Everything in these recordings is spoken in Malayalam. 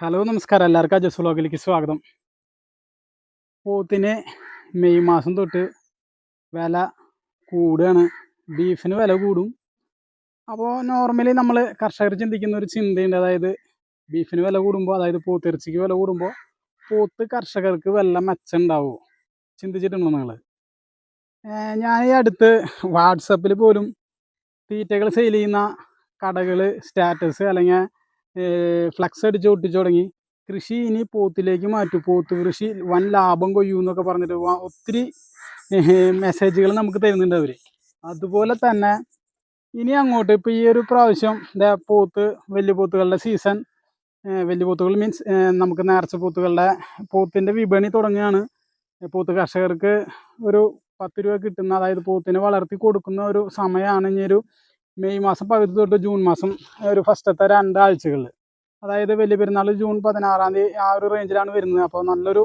ഹലോ നമസ്കാരം. എല്ലാവർക്കും അജസ് വ്ളോഗിലേക്ക് സ്വാഗതം. പോത്തിന് മെയ് മാസം തൊട്ട് വില കൂടുകയാണ്. ബീഫിന് വില കൂടും. അപ്പോൾ നോർമലി നമ്മൾ കർഷകർ ചിന്തിക്കുന്ന ഒരു ചിന്തയുണ്ട്. അതായത് ബീഫിന് വില കൂടുമ്പോൾ അതായത് പോത്തിറച്ചിക്ക് വില കൂടുമ്പോൾ പോത്ത് കർഷകർക്ക് വല്ല മെച്ചം ഉണ്ടാവുമോ ചിന്തിച്ചിട്ടുണ്ടോ നിങ്ങൾ ഞാൻ ഈ അടുത്ത് വാട്സപ്പിൽ പോലും തീറ്റകൾ സെയിൽ ചെയ്യുന്ന കടകൾ സ്റ്റാറ്റസ് അല്ലെങ്കിൽ ഫ്ലക്സ് അടിച്ച് ഒട്ടിച്ചു തുടങ്ങി. കൃഷി ഇനി പോത്തിലേക്ക് മാറ്റും. പോത്ത് കൃഷി വൻ ലാഭം കൊയ്യും എന്നൊക്കെ പറഞ്ഞിട്ട് ഒത്തിരി മെസ്സേജുകൾ നമുക്ക് തരുന്നുണ്ട് അവർ അതുപോലെ തന്നെ ഇനി അങ്ങോട്ട് ഇപ്പോൾ ഈ ഒരു പ്രാവശ്യം പോത്ത് വലിയ പോത്തുകളുടെ സീസൺ വലിയ പോത്തുകൾ മീൻസ് നമുക്ക് നേർച്ച പോത്തുകളുടെ പോത്തിന്റെ വിപണി തുടങ്ങുകയാണ്. പോത്ത് കർഷകർക്ക് ഒരു പത്ത് രൂപ കിട്ടുന്ന അതായത് പോത്തിനെ വളർത്തി കൊടുക്കുന്ന ഒരു സമയമാണ് ഇനി ഒരു മെയ് മാസം പകുതി തൊട്ട് ജൂൺ മാസം ഒരു ഫസ്റ്റത്തെ രണ്ടാഴ്ചകളിൽ അതായത് വലിയ പെരുന്നാൾ ജൂൺ പതിനാറാം തീയതി ആ ഒരു റേഞ്ചിലാണ് വരുന്നത്. അപ്പോൾ നല്ലൊരു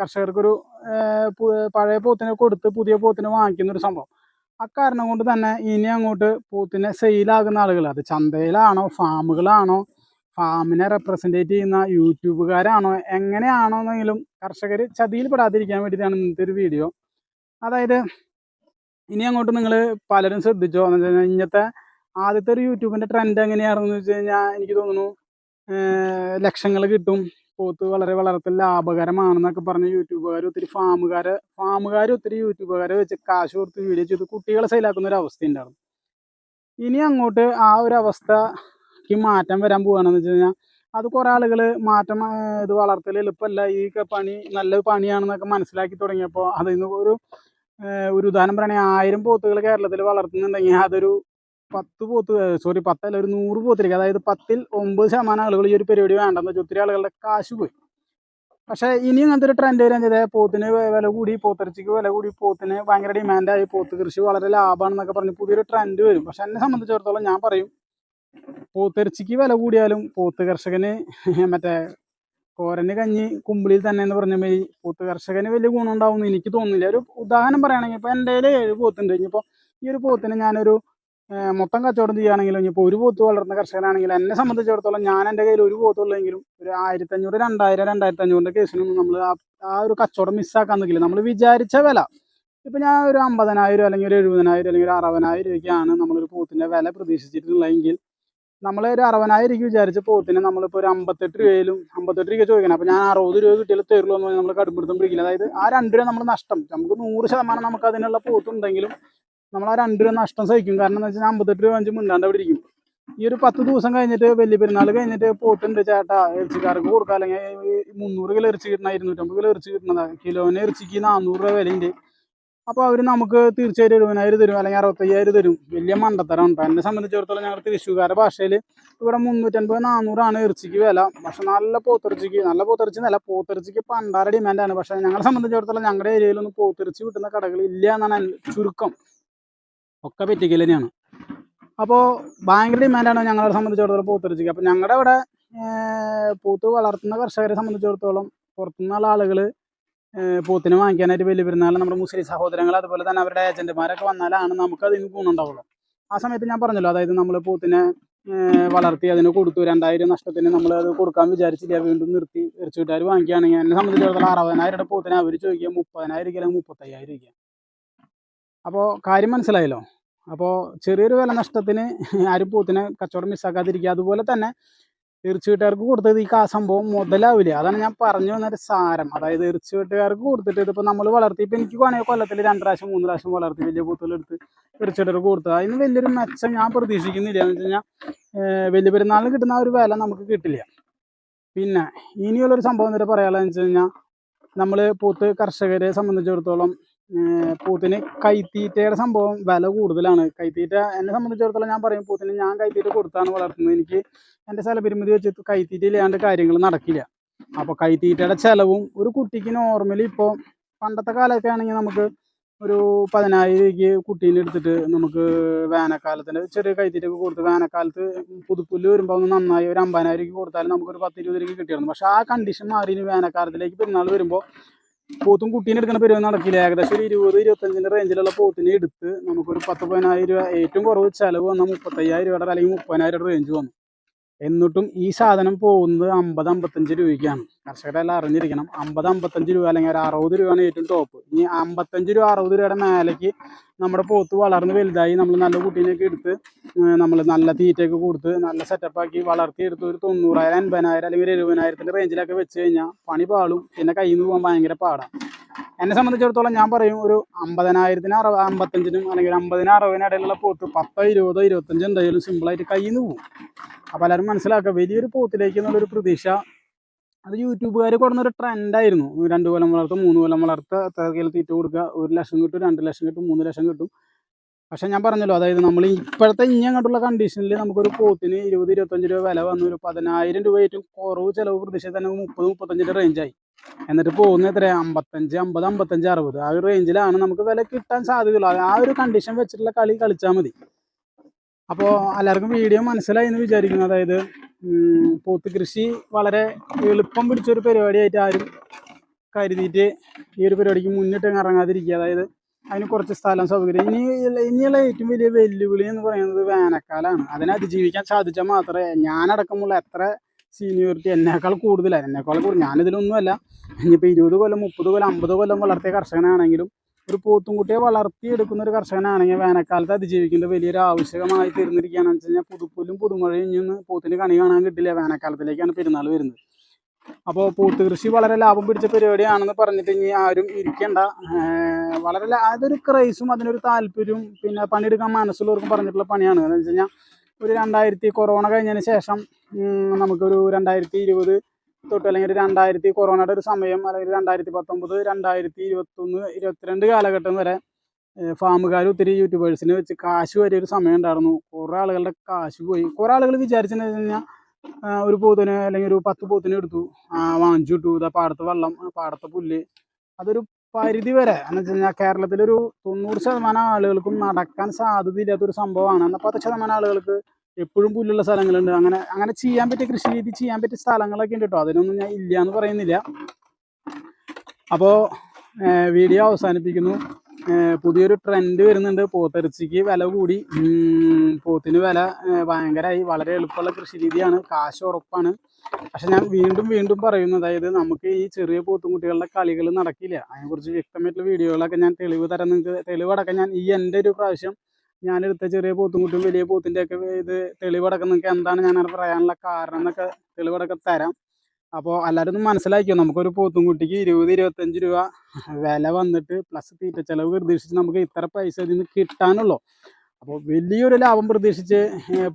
കർഷകർക്കൊരു പഴയ പോത്തിനെ കൊടുത്ത് പുതിയ പോത്തിനെ വാങ്ങിക്കുന്ന ഒരു സംഭവം അക്കാരണം കൊണ്ട് തന്നെ ഇനി അങ്ങോട്ട് പോത്തിനെ സെയിലാകുന്ന ആളുകൾ അത് ചന്തയിലാണോ ഫാമുകളാണോ ഫാമിനെ റെപ്രസെന്റേറ്റ് ചെയ്യുന്ന യൂട്യൂബുകാരാണോ എങ്ങനെയാണോന്നെങ്കിലും കർഷകർ ചതിയിൽ പെടാതിരിക്കാൻ വേണ്ടിയിട്ടാണ് ഇന്നത്തെ ഒരു വീഡിയോ. അതായത് ഇനി അങ്ങോട്ട് നിങ്ങൾ പലരും ശ്രദ്ധിച്ചോ? എന്ന് വെച്ചാൽ ഇന്നത്തെ ആദ്യത്തെ ഒരു യൂട്യൂബിന്റെ ട്രെൻഡ് എങ്ങനെയായിരുന്നു വെച്ച് കഴിഞ്ഞാൽ എനിക്ക് തോന്നുന്നു ലക്ഷങ്ങൾ കിട്ടും. പോത്ത് വളരെ വളർത്തൽ ലാഭകരമാണെന്നൊക്കെ പറഞ്ഞ് യൂട്യൂബുകാർ ഒത്തിരി ഫാമുകാർ ഫാമുകാർ ഒത്തിരി യൂട്യൂബുകാരെ വെച്ച് കാശ് കൊടുത്ത് വീഡിയോ ചെയ്ത് കുട്ടികളെ സെയിലാക്കുന്ന ഒരു അവസ്ഥ ഉണ്ടായിരുന്നു ഇനി അങ്ങോട്ട് ആ ഒരു അവസ്ഥക്ക് മാറ്റം വരാൻ പോവുകയാണെന്ന് വെച്ച് കഴിഞ്ഞാൽ അത് കുറേ ആളുകൾ മാറ്റം ഇത് വളർത്തൽ എളുപ്പമല്ല ഈ പണി നല്ല പണിയാണെന്നൊക്കെ മനസ്സിലാക്കി തുടങ്ങിയപ്പോൾ അതിൽ നിന്ന് ഒരു ഒരു ഉദാഹരണം പറയുകയാണെങ്കിൽ ആയിരം പോത്തുകൾ കേരളത്തിൽ വളർത്തുന്നുണ്ടെങ്കിൽ അതൊരു പത്ത് പോത്ത് സോറി പത്തല്ല ഒരു നൂറ് പോത്തിലേക്ക് അതായത് പത്തിൽ ഒമ്പത് ശതമാനം ആളുകൾ ഈ ഒരു പരിപാടി വേണ്ടെന്ന് വെച്ചാൽ ഒത്തിരി ആളുകളുടെ കാശ് പോയി. പക്ഷേ ഇനി അങ്ങനത്തെ ഒരു ട്രെൻഡ് വരാൻ ചെയ്തത് പോത്തിന് വില കൂടി പോത്തിറച്ചിക്ക് വില കൂടി പോത്തിന് ഭയങ്കര ഡിമാൻഡായി പോത്ത് കൃഷി വളരെ ലാഭമാണെന്നൊക്കെ പറഞ്ഞ് പുതിയൊരു ട്രെൻഡ് വരും. പക്ഷെ എന്നെ സംബന്ധിച്ചിടത്തോളം ഞാൻ പറയും പോത്തിറച്ചിക്ക് വില കൂടിയാലും പോത്ത് കർഷകന് മറ്റേ കോരന് കഞ്ഞി കുമ്പിളിൽ തന്നെ എന്ന് പറഞ്ഞ മാതിരി പോത്ത് കർഷകന് വലിയ ഗുണം ഉണ്ടാവും എനിക്ക് തോന്നുന്നില്ല. ഒരു ഉദാഹരണം പറയുകയാണെങ്കിൽ ഇപ്പോൾ എന്റെ കയ്യിൽ ഏഴ് പോത്തുണ്ട്. ഇനിയിപ്പോൾ ഈ ഒരു പോത്തിന് ഞാനൊരു മൊത്തം കച്ചവടം ചെയ്യുകയാണെങ്കിലും ഇനിയിപ്പോൾ ഒരു പോത്ത് വളർത്തുന്ന കർഷകനാണെങ്കിൽ എന്നെ സംബന്ധിച്ചിടത്തോളം ഞാൻ എന്റെ കയ്യിൽ ഒരു പോത്തുള്ളെങ്കിലും ഒരു ആയിരത്തഞ്ഞൂറ് രണ്ടായിരം രണ്ടായിരത്തി അഞ്ഞൂറിന്റെ കേസിനൊന്നും നമ്മൾ ആ ഒരു കച്ചവടം മിസ്സാക്കാൻ നിൽക്കില്ല. നമ്മൾ വിചാരിച്ച വില. ഇപ്പം ഞാൻ ഒരു അമ്പതിനായിരം അല്ലെങ്കിൽ ഒരു എഴുപതിനായിരം അല്ലെങ്കിൽ ഒരു അറുപതിനായിരം രൂപയ്ക്കാണ് നമ്മളൊരു പോത്തിന്റെ വില പ്രതീക്ഷിച്ചിട്ടുള്ളതെങ്കിൽ നമ്മൾ ഒരു അറുപതിനായിരം രൂപ വിചാരിച്ച പോത്തിന് നമ്മളിപ്പോൾ ഒരു അമ്പത്തെട്ട് രൂപയിലും അമ്പത്തെട്ട് രൂപ ചോദിക്കണം. അപ്പോൾ ഞാൻ അറുപത് രൂപ കിട്ടിയാൽ തരുള്ളൂ എന്ന് പറഞ്ഞാൽ നമ്മൾ കടുപ്പിടുത്തും പിടിക്കില്ല. അതായത് ആ രണ്ട് രൂപ നമ്മൾ നഷ്ടം. നമുക്ക് നൂറ് ശതമാനം നമുക്ക് അതിനുള്ള പോത്തുണ്ടെങ്കിലും നമ്മൾ ആ രണ്ട് രൂപ നഷ്ടം സഹിക്കും. കാരണം എന്ന് വെച്ചാൽ അമ്പത്തെട്ട് രൂപ അഞ്ച് മിണ്ടാണ്ട് അവിടെ ഇരിക്കും. ഈ ഒരു പത്ത് ദിവസം കഴിഞ്ഞിട്ട് വലിയ പെരുന്നാൾ കഴിഞ്ഞിട്ട് പോത്തുണ്ട് ചേട്ടാ ഇറച്ചിക്കാർക്ക് കൊടുക്കുക അല്ലെങ്കിൽ മുന്നൂറ് കിലോ ഇറച്ചി കിട്ടണ ഇരുന്നൂറ്റമ്പത് കിലോ ഇറച്ചി കിട്ടുന്നതാണ് കിലോന് ഇറച്ചിക്ക് നാനൂറ് രൂപ വിലയുണ്ട്. അപ്പോൾ അവർ നമുക്ക് തീർച്ചയായിട്ടും എഴുപതിനായിരം തരും അല്ലെങ്കിൽ അറുപത്തയ്യായിരം തരും. വലിയ മണ്ടത്തരം കേട്ടോ എന്നെ സംബന്ധിച്ചിടത്തോളം ഞങ്ങൾ തൃശ്ശൂർക്കാരുടെ ഭാഷയിൽ ഇവിടെ മുന്നൂറ്റൻപത് നാനൂറാണ് ഇറച്ചിക്ക് വില. പക്ഷെ നല്ല പോത്തിറച്ചിക്ക് നല്ല പോത്തിറച്ചി നല്ല പോത്തിറച്ചിക്ക് പണ്ടാര ഡിമാൻഡാണ് പക്ഷെ ഞങ്ങളെ സംബന്ധിച്ചിടത്തോളം ഞങ്ങളുടെ ഏരിയയിലൊന്നും പോത്തിറച്ചി കിട്ടുന്ന കടകൾ ഇല്ല എന്നാണ് ചുരുക്കം. ഒക്കെ പറ്റിക്കൽ തന്നെയാണ്. അപ്പോൾ ഭയങ്കര ഡിമാൻഡാണ് ഞങ്ങളെ സംബന്ധിച്ചിടത്തോളം പോത്തിറച്ചിക്ക്. അപ്പോൾ ഞങ്ങളുടെ ഇവിടെ പോത്ത് വളർത്തുന്ന കർഷകരെ സംബന്ധിച്ചിടത്തോളം പുറത്തുനിന്നുള്ള ആളുകൾ പോത്തിനെ വാങ്ങിക്കാനായിട്ട് വലിയ പെരുന്നാൾ നമ്മുടെ മുസ്ലിം സഹോദരങ്ങൾ അതുപോലെ തന്നെ അവരുടെ ഏജന്റുമാരൊക്കെ വന്നാലാണ് നമുക്ക് അതിന് ഗുണമുണ്ടാവുള്ളൂ ആ സമയത്ത് ഞാൻ പറഞ്ഞല്ലോ അതായത് നമ്മൾ പോത്തിനെ വളർത്തി അതിന് കൊടുത്തു രണ്ടായിരം നഷ്ടത്തിന് നമ്മൾ അത് കൊടുക്കാൻ വിചാരിച്ചില്ല വീണ്ടും നിർത്തി ഇറച്ചിക്കാർ വാങ്ങിക്കുകയാണെങ്കിൽ എന്നെ സംബന്ധിച്ചിടത്തോളം അറുപതിനായിരം പോത്തിനെ അവർ ചോദിക്കുക മുപ്പതിനായിരം രൂപ അല്ലെങ്കിൽ മുപ്പത്തയ്യായിരം രൂപ അപ്പോൾ കാര്യം മനസ്സിലായല്ലോ? അപ്പോൾ ചെറിയൊരു വില നഷ്ടത്തിന് ആരും പോത്തിനെ കച്ചവടം മിസ്സാക്കാതിരിക്കുക. അതുപോലെ തന്നെ ഇറച്ചി വീട്ടുകാർക്ക് കൊടുത്തത് ഈ കാ സംഭവം മുതലാവില്ല. അതാണ് ഞാൻ പറഞ്ഞു വന്നൊരു സാരം. അതായത് ഇറച്ചി വീട്ടുകാർക്ക് കൊടുത്തിട്ട് ഇതിപ്പോൾ നമ്മൾ വളർത്തി ഇപ്പം എനിക്ക് വേണമെങ്കിൽ കൊല്ലത്തിൽ രണ്ട് പ്രാവശ്യം മൂന്ന് പ്രാവശ്യം വളർത്തി വലിയ പൂത്തുകളെടുത്ത് ഇറച്ചി വീട്ടുകാർക്ക് കൊടുത്തത്. അതിന് വലിയൊരു മെച്ചം ഞാൻ പ്രതീക്ഷിക്കുന്നില്ല. എന്ന് വെച്ച് കഴിഞ്ഞാൽ വലിയ പെരുന്നാളിന് കിട്ടുന്ന ഒരു വില നമുക്ക് കിട്ടില്ല. പിന്നെ ഇനിയുള്ളൊരു സംഭവം എന്നിട്ട് പറയാനുള്ളതെന്ന് വെച്ച് കഴിഞ്ഞാൽ നമ്മൾ പൂത്ത് കർഷകരെ സംബന്ധിച്ചിടത്തോളം പോത്തിന് കൈത്തീറ്റയുടെ സംഭവം വില കൂടുതലാണ്. കൈത്തീറ്റ എന്നെ സംബന്ധിച്ചിടത്തോളം ഞാൻ പറയും പൂത്തിന് ഞാൻ കൈത്തീറ്റ കൊടുത്താണ് വളർത്തുന്നത്. എനിക്ക് എന്റെ സ്ഥലപരിമിതി വെച്ച് കൈത്തീറ്റ ഇല്ലാണ്ട് കാര്യങ്ങൾ നടക്കില്ല. അപ്പോൾ കൈത്തീറ്റയുടെ ചിലവും ഒരു കുട്ടിക്ക് നോർമലി ഇപ്പോൾ പണ്ടത്തെ കാലമൊക്കെ ആണെങ്കിൽ നമുക്ക് ഒരു പതിനായിരം രൂപയ്ക്ക് കുട്ടീനെ എടുത്തിട്ട് നമുക്ക് വേനൽക്കാലത്തിന് ചെറിയ കൈത്തീറ്റൊക്കെ കൊടുത്ത് വേനൽക്കാലത്ത് പുതുപ്പുല്ല് വരുമ്പോൾ ഒന്ന് നന്നായി ഒരു അമ്പതിനായിരം രൂപയ്ക്ക് കൊടുത്താലും നമുക്കൊരു പത്ത് ഇരുപത് രൂപയ്ക്ക് കിട്ടിയിരുന്നു. പക്ഷേ ആ കണ്ടീഷൻ മാറി വേനൽക്കാലത്തിലേക്ക് പെരുന്നാൾ വരുമ്പോൾ പോത്തും കുട്ടീനെ എടുക്കുന്ന പരിപാടി നടക്കില്ല. ഏകദേശം ഒരു ഇരുപത് ഇരുപത്തഞ്ചിന്റെ റേഞ്ചിലുള്ള പോത്തിനെ എടുത്ത് നമുക്കൊരു പത്ത് പതിനായിരം രൂപ ഏറ്റവും കുറവ് ചിലവ് വന്നാൽ മുപ്പത്തയ്യായിരം രൂപയുടെ അല്ലെങ്കിൽ മുപ്പതിനായിരം റേഞ്ച് വന്നു. എന്നിട്ടും ഈ സാധനം പോകുന്നത് അമ്പത് അമ്പത്തഞ്ച് രൂപയ്ക്കാണ്. കർഷകരെല്ലാം അറിഞ്ഞിരിക്കണം. അമ്പത് അമ്പത്തഞ്ച് രൂപ അല്ലെങ്കിൽ ഒരു അറുപത് രൂപയാണ് ഏറ്റവും ടോപ്പ് ഇനി അമ്പത്തഞ്ച് രൂപ അറുപത് രൂപയുടെ മേലേക്ക് നമ്മുടെ പോത്ത് വളർന്ന് വലുതായി നമ്മൾ നല്ല കുട്ടീനെയൊക്കെ എടുത്ത് നമ്മൾ നല്ല തീറ്റയൊക്കെ കൊടുത്ത് നല്ല സെറ്റപ്പാക്കി വളർത്തി എടുത്ത് ഒരു തൊണ്ണൂറായിരം അൻപതിനായിരം അല്ലെങ്കിൽ ഒരു എഴുപതിനായിരത്തിന്റെ റേഞ്ചിലൊക്കെ വെച്ച് കഴിഞ്ഞാൽ പണി പാളും. പിന്നെ കയ്യിൽ നിന്ന് പോകാൻ ഭയങ്കര പാടാണ് എന്നെ സംബന്ധിച്ചിടത്തോളം ഞാൻ പറയും ഒരു അമ്പതിനായിരത്തിന് അറുപ അമ്പത്തഞ്ചിനും അല്ലെങ്കിൽ അമ്പതിനും അറുപതിനും ഇടയിലുള്ള പോത്ത് പത്തോ ഇരുപതോ ഇരുപത്തഞ്ചോ എന്തായാലും സിമ്പിളായിട്ട് കയ്യിൽ നിന്ന് പോകും അപ്പോൾ എല്ലാവരും മനസ്സിലാക്കുക വലിയൊരു പോത്തിലേക്ക് എന്നുള്ളൊരു പ്രതീക്ഷ അത് യൂട്യൂബുകാർ കൊടുന്നൊരു ട്രെൻഡായിരുന്നു രണ്ട് കൊല്ലം വളർത്ത് മൂന്ന് കൊല്ലം വളർത്ത് തേർക്കയിൽ തീറ്റ കൊടുക്കുക. ഒരു ലക്ഷം കിട്ടും രണ്ട് ലക്ഷം കിട്ടും മൂന്ന് ലക്ഷം കിട്ടും. പക്ഷെ ഞാൻ പറഞ്ഞല്ലോ അതായത് നമ്മൾ ഇപ്പോഴത്തെ ഇനി അങ്ങോട്ടുള്ള കണ്ടീഷനിൽ നമുക്കൊരു പോത്തിന് ഇരുപത് ഇരുപത്തഞ്ച് രൂപ വില വന്നു. ഒരു പതിനായിരം രൂപ ഏറ്റവും കുറവ് ചിലവ് പ്രതീക്ഷിച്ച് തന്നെ മുപ്പത് മുപ്പത്തഞ്ചിന്റെ റേഞ്ചായി എന്നിട്ട് പോകുന്ന എത്ര അമ്പത്തഞ്ച് അമ്പത് അമ്പത്തഞ്ച് അറുപത്. ആ ഒരു റേഞ്ചിലാണ് നമുക്ക് വില കിട്ടാൻ സാധ്യതയുള്ളൂ. ആ ഒരു കണ്ടീഷൻ വെച്ചിട്ടുള്ള കളി കളിച്ചാൽ മതി. അപ്പോൾ എല്ലാവർക്കും വീഡിയോ മനസ്സിലായി എന്ന് വിചാരിക്കുന്നു. അതായത് പോത്ത് കൃഷി വളരെ എളുപ്പം പിടിച്ചൊരു പരിപാടിയായിട്ട് ആരും കരുതിയിട്ട് ഈ ഒരു പരിപാടിക്ക് മുന്നിട്ട് ഇറങ്ങാതിരിക്കുക. അതായത് അതിന് കുറച്ച് സ്ഥലം സൗകര്യം. ഇനി ഇനിയുള്ള ഏറ്റവും വലിയ വെല്ലുവിളി എന്ന് പറയുന്നത് വേനൽക്കാലമാണ് അതിനെ അതിജീവിക്കാൻ സാധിച്ചാൽ മാത്രമേ ഞാനടക്കമുള്ള എത്ര സീനിയോറിറ്റി എന്നേക്കാൾ കൂടുതലാണ് എന്നേക്കാൾ കൂടുതൽ. ഞാനിതിലൊന്നുമല്ല. ഇനിയിപ്പോൾ ഇരുപത് കൊല്ലം മുപ്പത് കൊല്ലം അമ്പത് കൊല്ലം വളർത്തിയ കർഷകനാണെങ്കിലും ഒരു പോത്തുംകുട്ടിയെ വളർത്തിയെടുക്കുന്ന ഒരു കർഷകനാണെങ്കിൽ വേനൽക്കാലത്ത് അതിജീവിക്കേണ്ട വലിയൊരു ആവശ്യകമായി തീർന്നിരിക്കുകയാണെന്ന് വെച്ച് കഴിഞ്ഞാൽ പുതുപ്പുല്ലും പുതുമഴയും ഇനി ഒന്ന് പോത്തിന് കണി കാണാൻ കിട്ടില്ല. വേനൽക്കാലത്തിലേക്കാണ് പെരുന്നാൾ വരുന്നത്. അപ്പോൾ പോത്ത് കൃഷി വളരെ ലാഭം പിടിച്ച പരിപാടിയാണെന്ന് പറഞ്ഞിട്ട് ഇനി ആരും ഇരിക്കേണ്ട. വളരെ അതൊരു ക്രൈസും അതിനൊരു താല്പര്യവും പിന്നെ പണിയെടുക്കാൻ മനസ്സുള്ളവർക്കും പറഞ്ഞിട്ടുള്ള പണിയാണ്. എന്ന് വെച്ച് കഴിഞ്ഞാൽ ഒരു രണ്ടായിരത്തി കൊറോണ കഴിഞ്ഞതിന് ശേഷം നമുക്കൊരു രണ്ടായിരത്തി ഇരുപത് തൊട്ട് അല്ലെങ്കിൽ രണ്ടായിരത്തി കൊറോണയുടെ ഒരു സമയം അല്ലെങ്കിൽ രണ്ടായിരത്തി പത്തൊമ്പത് രണ്ടായിരത്തി ഇരുപത്തൊന്ന് ഇരുപത്തിരണ്ട് കാലഘട്ടം വരെ ഫാമുകാർ ഒത്തിരി യൂട്യൂബേഴ്സിനെ വെച്ച് കാശ് വരെ ഒരു സമയം ഉണ്ടായിരുന്നു. കുറേ ആളുകളുടെ കാശ് പോയി. കുറേ ആളുകൾ വിചാരിച്ചെന്ന് വെച്ച് കഴിഞ്ഞാൽ ഒരു പോത്തിനെ അല്ലെങ്കിൽ ഒരു പത്ത് പോത്തിനെ എടുത്തു. വാങ്ങിച്ചു വിട്ടു. ഇതാ പാടത്ത് വെള്ളം പാടത്തെ പുല്ല്. അതൊരു പരിധി വരെ എന്ന് വെച്ച് കഴിഞ്ഞാൽ കേരളത്തിലൊരു തൊണ്ണൂറ് ശതമാനം ആളുകൾക്കും നടക്കാൻ സാധ്യതയില്ലാത്തൊരു സംഭവമാണ്. എന്നാൽ പത്ത് ശതമാനം ആളുകൾക്ക് എപ്പോഴും പുല്ലുള്ള സ്ഥലങ്ങളുണ്ട്. അങ്ങനെ അങ്ങനെ ചെയ്യാൻ പറ്റിയ കൃഷി രീതി ചെയ്യാൻ പറ്റിയ സ്ഥലങ്ങളൊക്കെ ഉണ്ട് കേട്ടോ അതിനൊന്നും ഞാൻ ഇല്ല എന്ന് പറയുന്നില്ല അപ്പോൾ വീഡിയോ അവസാനിപ്പിക്കുന്നു. പുതിയൊരു ട്രെൻഡ് വരുന്നുണ്ട്. പോത്തിറച്ചിക്ക് വില കൂടി. പോത്തിന് വില ഭയങ്കരമായി വളരെ എളുപ്പമുള്ള കൃഷി രീതിയാണ് കാശ് ഉറപ്പാണ്. പക്ഷെ ഞാൻ വീണ്ടും വീണ്ടും പറയുന്നു. അതായത് നമുക്ക് ഈ ചെറിയ പോത്തും കുട്ടികളുടെ കളികൾ നടക്കില്ല. അതിനെക്കുറിച്ച് വ്യക്തമായിട്ടുള്ള വീഡിയോകളൊക്കെ ഞാൻ തെളിവ് തരാൻ നിങ്ങൾക്ക് തെളിവടക്കം ഞാൻ ഈ എന്റെ ഒരു പ്രാവശ്യം ഞാനെടുത്ത ചെറിയ പോത്തുംകുട്ടിയും വലിയ പോത്തിന്റെയൊക്കെ ഇത് തെളിവടക്കം നിങ്ങൾക്ക് എന്താണ് ഞാൻ പറയാനുള്ള കാരണം എന്നൊക്കെ തെളിവടക്കം തരാം. അപ്പോൾ എല്ലാവരും ഒന്ന് മനസ്സിലാക്കിയോ? നമുക്കൊരു പോത്തുംകുട്ടിക്ക് ഇരുപത് ഇരുപത്തഞ്ച് രൂപ വില വന്നിട്ട് പ്ലസ് തീറ്റ ചിലവ് പ്രതീക്ഷിച്ച് നമുക്ക് ഇത്ര പൈസ ഇതിൽ നിന്ന് കിട്ടാനുള്ളൂ. അപ്പോൾ വലിയൊരു ലാഭം പ്രതീക്ഷിച്ച്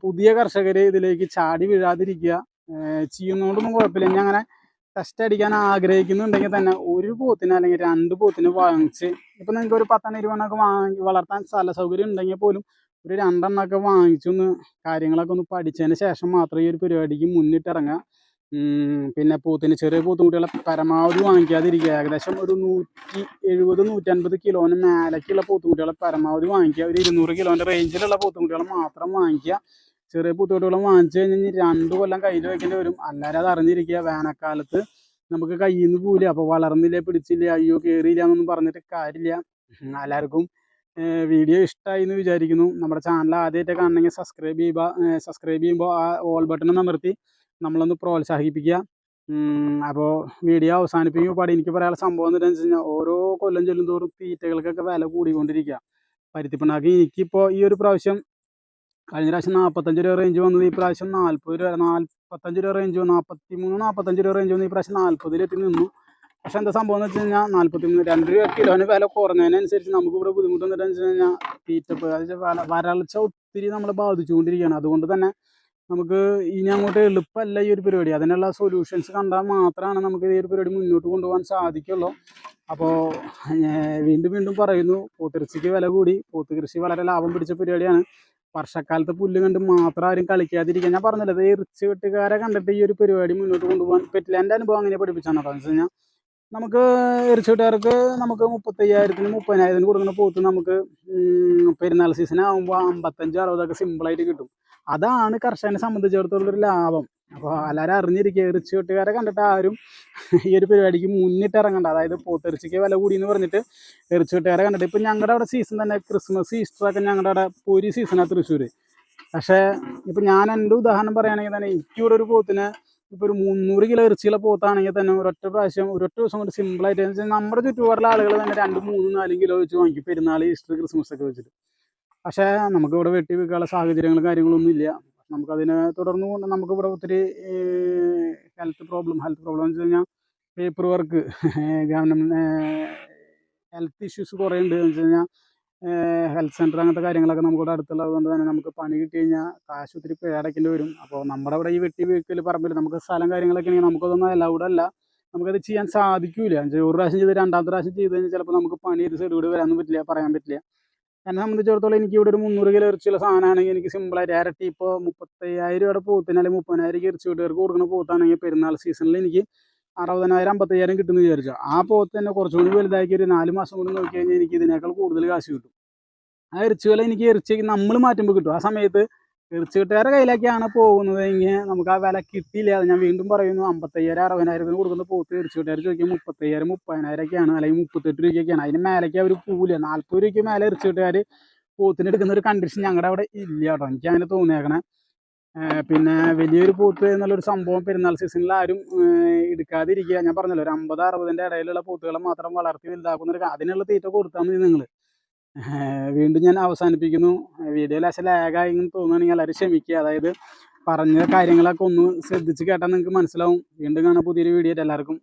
പുതിയ കർഷകർ ഇതിലേക്ക് ചാടി വീഴാതിരിക്കുക ചെയ്യുന്നതുകൊണ്ടൊന്നും കുഴപ്പമില്ല. ഇനി അങ്ങനെ ടെസ്റ്റ് അടിക്കാൻ ആഗ്രഹിക്കുന്നുണ്ടെങ്കിൽ തന്നെ ഒരു പോത്തിന് അല്ലെങ്കിൽ രണ്ട് പോത്തിന് വാങ്ങിച്ച് ഇപ്പം നിങ്ങൾക്ക് ഒരു പത്തെണ്ണം ഇരുപതെണ്ണമൊക്കെ വാങ്ങി വളർത്താൻ സ്ഥല സൗകര്യം ഉണ്ടെങ്കിൽ പോലും ഒരു രണ്ടെണ്ണമൊക്കെ വാങ്ങിച്ചൊന്ന് കാര്യങ്ങളൊക്കെ ഒന്ന് പഠിച്ചതിന് ശേഷം മാത്രമേ ഈ ഒരു പരിപാടിക്ക് മുന്നിട്ടിറങ്ങുക. പിന്നെ പോത്തിന് ചെറിയ പോത്തുകുട്ടികളെ പരമാവധി വാങ്ങിക്കാതിരിക്കുക. ഏകദേശം ഒരു നൂറ്റി എഴുപത് നൂറ്റൻപത് കിലോന് മേലേക്കുള്ള പോത്തുകുട്ടികളെ പരമാവധി വാങ്ങിക്കുക. ഒരു ഇരുന്നൂറ് കിലോന്റെ റേഞ്ചിലുള്ള പോത്തുകുട്ടികളെ മാത്രം വാങ്ങിക്കുക. ചെറിയ പോത്തുകുട്ടികളെ വാങ്ങിച്ചു കഴിഞ്ഞാൽ രണ്ട് കൊല്ലം കയ്യിൽ വെക്കേണ്ടി വരും. അല്ലാതെ അത് അറിഞ്ഞിരിക്കുക. വേനൽക്കാലത്ത് നമുക്ക് കയ്യിൽ നിന്ന് പോവില്ല അപ്പോൾ വളർന്നില്ല പിടിച്ചില്ല അയ്യോ കയറിയില്ല എന്നൊന്നും പറഞ്ഞിട്ട് കാര്യമില്ല. എല്ലാവർക്കും വീഡിയോ ഇഷ്ടമായി എന്ന് വിചാരിക്കുന്നു. നമ്മുടെ ചാനൽ ആദ്യമായിട്ട് കാണണമെങ്കിൽ സബ്സ്ക്രൈബ് ചെയ്യുക. സബ്സ്ക്രൈബ് ചെയ്യുമ്പോൾ ആ ഓൾ ബട്ടൺ അമർത്തി. നമ്മളൊന്ന് പ്രോത്സാഹിപ്പിക്കുക. അപ്പോൾ വീഡിയോ അവസാനിപ്പിക്കുമ്പോൾ പാടി എനിക്ക് പറയാനുള്ള സംഭവം എന്ന് വെച്ച് കഴിഞ്ഞാൽ ഓരോ കൊല്ലം ചെല്ലും തോറും തീറ്റകൾക്കൊക്കെ വില കൂടിക്കൊണ്ടിരിക്കുക പരുത്തിപ്പിണ്ണാക്ക് എനിക്കിപ്പോൾ ഈ ഒരു പ്രാവശ്യം കഴിഞ്ഞ പ്രാവശ്യം നാൽപ്പത്തഞ്ച് രൂപ റേഞ്ച് വന്നത് ഈ പ്രാവശ്യം നാൽപ്പത് രൂപ നാൽപ്പത്തഞ്ച് രൂപ റേഞ്ച് വന്നു നാൽപ്പത്തി മൂന്ന് നാൽപ്പത്തഞ്ച് രൂപ റേഞ്ച് വന്നു ഈ പ്രാവശ്യം നാൽപ്പതിലെത്തി നിന്നു. പക്ഷെ എന്താ സംഭവം എന്ന് വെച്ച് കഴിഞ്ഞാൽ നാൽപ്പത്തി മൂന്ന് രണ്ട് രൂപ കിലോന് വില കുറഞ്ഞതിനനുസരിച്ച് നമുക്ക് ഇവിടെ ബുദ്ധിമുട്ട് വന്നിട്ട് വെച്ച് കഴിഞ്ഞാൽ തീറ്റപ്പ് അതായത് വരൾച്ച ഒത്തിരി നമ്മളെ ബാധിച്ചുകൊണ്ടിരിക്കുകയാണ്. അതുകൊണ്ട് തന്നെ നമുക്ക് ഇനി അങ്ങോട്ട് എളുപ്പമല്ല ഈ ഒരു പരിപാടി. അതിനുള്ള സൊല്യൂഷൻസ് കണ്ടാൽ മാത്രമാണ് നമുക്ക് ഈ ഒരു പരിപാടി മുന്നോട്ട് കൊണ്ടുപോകാൻ സാധിക്കുള്ളൂ. അപ്പോൾ വീണ്ടും വീണ്ടും പറയുന്നു പോത്തിറച്ചിക്ക് വില കൂടി. പോത്ത് കൃഷി വളരെ ലാഭം പിടിച്ച പരിപാടിയാണ്. വർഷക്കാലത്ത് പുല്ല് കണ്ട് മാത്രം ആരും കളിക്കാതിരിക്കുക ഞാൻ പറഞ്ഞല്ലോ ഈ റിച്ച് വെട്ടുകാരെ കണ്ടിട്ട് ഈ ഒരു പരിപാടി മുന്നോട്ട് കൊണ്ടുപോകാൻ പറ്റില്ല. എന്റെ അനുഭവം അങ്ങനെ പഠിപ്പിച്ചാണ് കേട്ടോ എന്ന് വെച്ച് കഴിഞ്ഞാൽ നമുക്ക് ഇറച്ചി വെട്ടുകാർക്ക് നമുക്ക് മുപ്പത്തയ്യായിരത്തിന് മുപ്പതിനായിരത്തിന് കൊടുക്കുന്ന പോത്ത് നമുക്ക് പെരുന്നാൾ സീസൺ ആകുമ്പോൾ അമ്പത്തഞ്ച് അറുപതൊക്കെ സിമ്പിളായിട്ട് കിട്ടും. അതാണ് കർഷകനെ സംബന്ധിച്ചിടത്തോളം ഒരു ലാഭം. അപ്പോൾ എല്ലാവരും അറിഞ്ഞിരിക്കുക ഇറച്ചി കണ്ടിട്ട് ആരും ഈ ഒരു പരിപാടിക്ക് മുന്നിട്ട് ഇറങ്ങണ്ട. അതായത് പോത്തെറിച്ചയ്ക്ക് വില കൂടി എന്ന് പറഞ്ഞിട്ട് ഇറച്ചി കണ്ടിട്ട് ഇപ്പം ഞങ്ങളുടെ അവിടെ സീസൺ തന്നെ ക്രിസ്മസ് ഈസ്റ്റർ ഒക്കെ ഞങ്ങളുടെ അവിടെ പൊരി സീസണാണ് തൃശ്ശൂർ പക്ഷേ ഇപ്പം ഞാൻ എന്റെ ഉദാഹരണം പറയുകയാണെങ്കിൽ തന്നെ എനിക്കിവിടെ ഒരു പോത്തിനെ ഇപ്പോൾ ഒരു മുന്നൂറ് കിലോ ഇറച്ചിയുള്ള പോത്താണെങ്കിൽ തന്നെ ഒരൊറ്റ പ്രാവശ്യം ഒരൊറ്റ ദിവസം കൊണ്ട് സിമ്പിളായിട്ട് നമ്മുടെ ചുറ്റുപാടുള്ള ആളുകൾ തന്നെ രണ്ട് മൂന്ന് നാലും കിലോ വെച്ച് വാങ്ങിക്കും പെരുന്നാൾ ഈസ്റ്റർ ക്രിസ്മസ് ഒക്കെ വെച്ചിട്ട്. പക്ഷേ നമുക്ക് ഇവിടെ വെട്ടി വെക്കാനുള്ള സാഹചര്യങ്ങളും കാര്യങ്ങളൊന്നും ഇല്ല. നമുക്കതിനെ തുടർന്ന് കൊണ്ട് നമുക്കിവിടെ ഒത്തിരി ഹെൽത്ത് പ്രോബ്ലം ഹെൽത്ത് പ്രോബ്ലം എന്ന് വെച്ച് paper work government health issues കുറേ ഉണ്ട് എന്ന് വെച്ച് കഴിഞ്ഞാൽ ഹെൽത്ത് സെന്റർ അങ്ങനത്തെ കാര്യങ്ങളൊക്കെ നമുക്കിവിടെ അടുത്തുള്ളത് കൊണ്ട് തന്നെ നമുക്ക് പണി കിട്ടി കഴിഞ്ഞാൽ കാശ് ഒത്തിരി പേടയ്ക്കേണ്ടി വരും. അപ്പോൾ നമ്മുടെ ഇവിടെ ഈ വെട്ടി വീക്കിൽ പറമ്പിൽ നമുക്ക് സ്ഥലം കാര്യങ്ങളൊക്കെ ഉണ്ടെങ്കിൽ നമുക്കതൊന്നും അലൗഡ് അല്ല. നമുക്കത് ചെയ്യാൻ സാധിക്കില്ല. ഒരു പ്രാവശ്യം ചെയ്ത് രണ്ടാമത്തെ പ്രാവശ്യം ചെയ്ത് കഴിഞ്ഞാൽ ചിലപ്പോൾ നമുക്ക് പണി ഒരു സൈഡ് കൂടി വരാനൊന്നും പറ്റില്ല പറയാൻ പറ്റില്ല. എന്നെ സംബന്ധിച്ചിടത്തോളം എനിക്ക് ഇവിടെ ഒരു മുന്നൂറ് കിലോ ഇറച്ചിയുള്ള സാധനമാണെങ്കിൽ എനിക്ക് സിമ്പിളായിട്ട് ഇരട്ടി ഇപ്പോൾ മുപ്പത്തയ്യായിരം രൂപയുടെ പോത്തിന് അല്ലെങ്കിൽ മുപ്പതിനായിരം ഇറച്ചി വീട്ടുകാർക്ക് കൊടുക്കുന്ന പോത്താണെങ്കിൽ പെരുന്നാൾ സീസണിൽ എനിക്ക് അറുപതിനായിരം അമ്പത്തയ്യായിരം കിട്ടുമെന്ന് വിചാരിച്ചു. ആ പോത്ത് തന്നെ കുറച്ചുകൂടി വലുതാക്കി ഒരു നാല് മാസം കൂടി നോക്കി കഴിഞ്ഞാൽ എനിക്ക് ഇതിനേക്കാൾ കൂടുതൽ കാശ് കിട്ടും. ആ എറിച്ചു വില എനിക്ക് എറിച്ച് നമ്മൾ മാറ്റുമ്പോൾ കിട്ടും. ആ സമയത്ത് എറിച്ചു കിട്ടുകാരുടെ കയ്യിലേക്കാണ് പോകുന്നത്. എങ്കിൽ നമുക്ക് ആ വില കിട്ടിയില്ല. അത് ഞാൻ വീണ്ടും പറയുന്നു അമ്പത്തയ്യായിരം അറുപതിനായിരത്തിന് കൊടുക്കുന്ന പോത്ത് എറിച്ചു കിട്ടുകാർ ചോദിക്കുക മുപ്പത്തയ്യായിരം മുപ്പതിനായിരമൊക്കെയാണ് അല്ലെങ്കിൽ മുപ്പത്തെട്ട് രൂപയ്ക്കൊക്കെയാണ് അതിന് മേലേക്ക് അവർ പോവില്ല. നാൽപ്പത് രൂപയ്ക്ക് മേലെ എറിച്ചു കിട്ടുകാർ പോത്തിന് എടുക്കുന്ന ഒരു കണ്ടീഷൻ ഞങ്ങളുടെ അവിടെ ഇല്ല കേട്ടോ. എനിക്ക് അങ്ങനെ തോന്നിയേക്കണേ. പിന്നെ വലിയൊരു പൂത്ത് എന്നുള്ളൊരു സംഭവം പെരുന്നാൾ സീസണിൽ ആരും എടുക്കാതിരിക്കുക. ഞാൻ പറഞ്ഞല്ലോ ഒരു അമ്പത് അറുപതിന്റെ ഇടയിലുള്ള പൂത്തുകളെ മാത്രം വളർത്തി വലുതാക്കുന്ന ഒരു അതിനുള്ള തീറ്റ കൊടുത്താൽ മതി നിങ്ങൾ വീണ്ടും ഞാൻ അവസാനിപ്പിക്കുന്നു. വീഡിയോ ലാശം ലാഗായി തോന്നുകയാണെങ്കിൽ എല്ലാവരും ക്ഷമിക്കുക. അതായത് പറഞ്ഞ കാര്യങ്ങളൊക്കെ ഒന്ന് ശ്രദ്ധിച്ച് കേട്ടാൽ നിങ്ങൾക്ക് മനസ്സിലാവും. വീണ്ടും കാണാൻ പുതിയൊരു വീഡിയോ എല്ലാവർക്കും